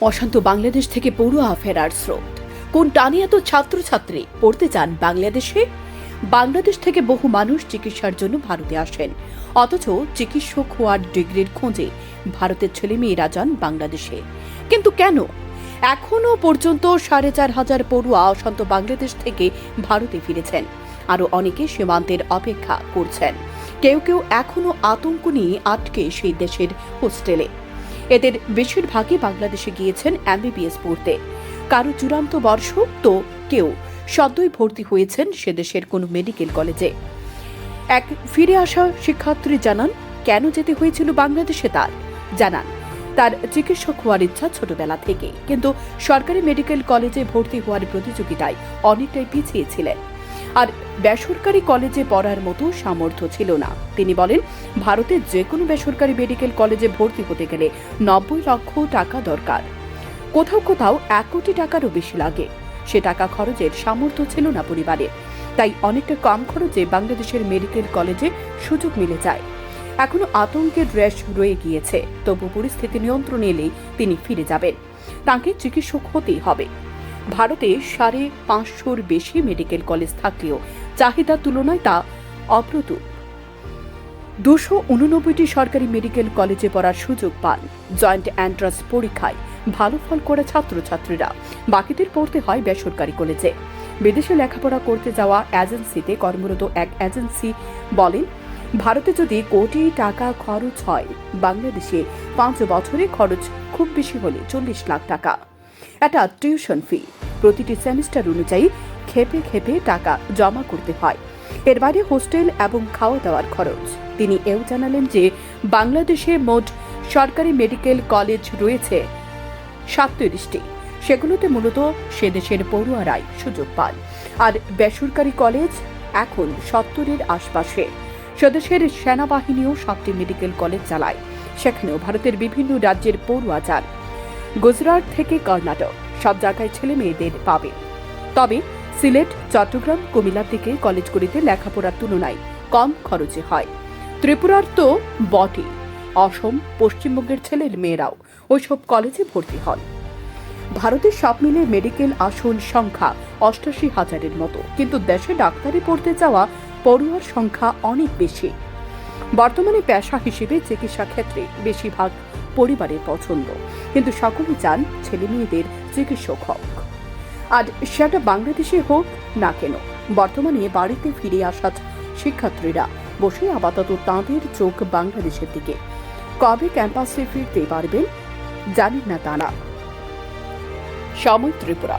অশান্ত বাংলাদেশ থেকে পড়ুয়া ফেরার স্রোত। কোন টানে এত ছাত্রছাত্রী পড়তে চান বাংলাদেশে? বাংলাদেশ থেকে বহু মানুষ চিকিৎসার জন্য ভারতে আসেন। অথচ চিকিৎসক হওয়ার ডিগ্রির খোঁজে ভারতের ছেলেমেয়েরা যান বাংলাদেশে। কিন্তু কেন? এখনও পর্যন্ত সাড়ে চার হাজার পড়ুয়া অশান্ত বাংলাদেশ থেকে ভারতে ফিরেছেন। আরও অনেকে সীমান্তের অপেক্ষা করছেন। কেউ কেউ এখনও আতঙ্ক নিয়ে আটকে সেই দেশের হোস্টেলে। এদের বেশিরভাগই বাংলাদেশে গিয়েছেন এমবিবিএস পড়তে। কারও চূড়ান্ত বর্ষ তো কেউ। সদ্যই ভর্তি হয়েছেন সে দেশের কোনো মেডিকেল কলেজে। এক ফিরে আসা শিক্ষার্থী জানান, কেন যেতে হয়েছিল বাংলাদেশে তার? জানান, তার চিকিৎসক হওয়ার ইচ্ছা ছোটবেলা থেকে। কিন্তু সরকারি মেডিকেল কলেজে ভর্তি হওয়ার প্রতিযোগিতায় অনেকটাই পিছিয়ে ছিলেন। আর বেসরকারি কলেজে পড়ার মতো সামর্থ্য ছিল না। তিনি বলেন, ভারতের যে কোনো বেসরকারি মেডিকেল কলেজে ভর্তি হতে গেলে নব্বই লক্ষ টাকা দরকার। কোথাও কোথাও এক কোটি টাকারও বেশি লাগে। সে টাকা খরচের সামর্থ্য ছিল না পরিবারের তাই অনেকটা কম খরচে বাংলাদেশের মেডিকেল কলেজে সুযোগ মিলে যায়। এখনও আতঙ্কের রেশ রয়ে গিয়েছে, তবু পরিস্থিতি নিয়ন্ত্রণে এলেই তিনি ফিরে যাবেন। তাকে চিকিৎসক হতেই হবে। ভারতে সাড়ে পাঁচশোর বেশি মেডিকেল কলেজ থাকলেও চাহিদার তুলনায় তা অপ্রতুল। দুশো উননব্বইটি সরকারি মেডিকেল কলেজে পড়ার সুযোগ পান। জয়েন্ট অ্যান্ট্রান্স পরীক্ষায় ভালো ফল করে ছাত্রছাত্রীরা। বাকিদের পড়তে হয় বেসরকারি কলেজে। বিদেশে লেখাপড়া করতে যাওয়া এজেন্সিতে কর্মরত এক এজেন্সি বলেন, ভারতে যদি কোটি টাকা খরচ হয়, বাংলাদেশে পাঁচ বছরে খরচ খুব বেশি হলে চল্লিশ লাখ টাকা। একটা টিউশন ফি প্রতিটি সেমিস্টার অনুযায়ী খেপে খেপে টাকা জমা করতে হয়। এর বাইরে হোস্টেল এবং খাওয়া দাওয়ার খরচ। তিনি এও জানালেন যে, বাংলাদেশে মোট সরকারি মেডিকেল কলেজ রয়েছে সাতত্রিশটি। সেগুলোতে মূলত সে দেশের পড়ুয়ারাই সুযোগ পান। আর বেসরকারি কলেজ এখন সত্তরের আশপাশে। সেদেশের সেনাবাহিনীও সাতটি মেডিকেল কলেজ চালায়। সেখানেও ভারতের বিভিন্ন রাজ্যের পড়ুয়া যান। গুজরাট থেকে কর্ণাটক। সব জায়গায় ছেলে মেয়েদের পাবে। তবে সিলেট, চট্টগ্রাম, কুমিল্লার দিকে কলেজগুলিতে লেখাপড়ার তুলনায় কম খরচে হয়। ত্রিপুরার তো বটে অসম, পশ্চিমবঙ্গের ছেলের মেয়েরাও ওইসব কলেজে ভর্তি হন। ভারতের সব মিলে মেডিকেল আসন সংখ্যা অষ্টাশি হাজারের মতো। কিন্তু দেশে ডাক্তারি পড়তে যাওয়া পড়ুয়ার সংখ্যা অনেক বেশি। বর্তমানে পেশা হিসেবে চিকিৎসা ক্ষেত্রে বেশিরভাগ পরিবারের পছন্দ। কিন্তু সকলে চান ছেলে মেয়েদের চিকিৎসক হোক। আজ সেটা বাংলাদেশে হোক না কেন, বর্তমানে বাড়িতে ফিরে আসা শিক্ষার্থীরা বসে আপাতত তাঁদের চোখ বাংলাদেশের দিকে। কবে ক্যাম্পাসে ফিরতে পারবেন জানেন না তারা। সময় ত্রিপুরা।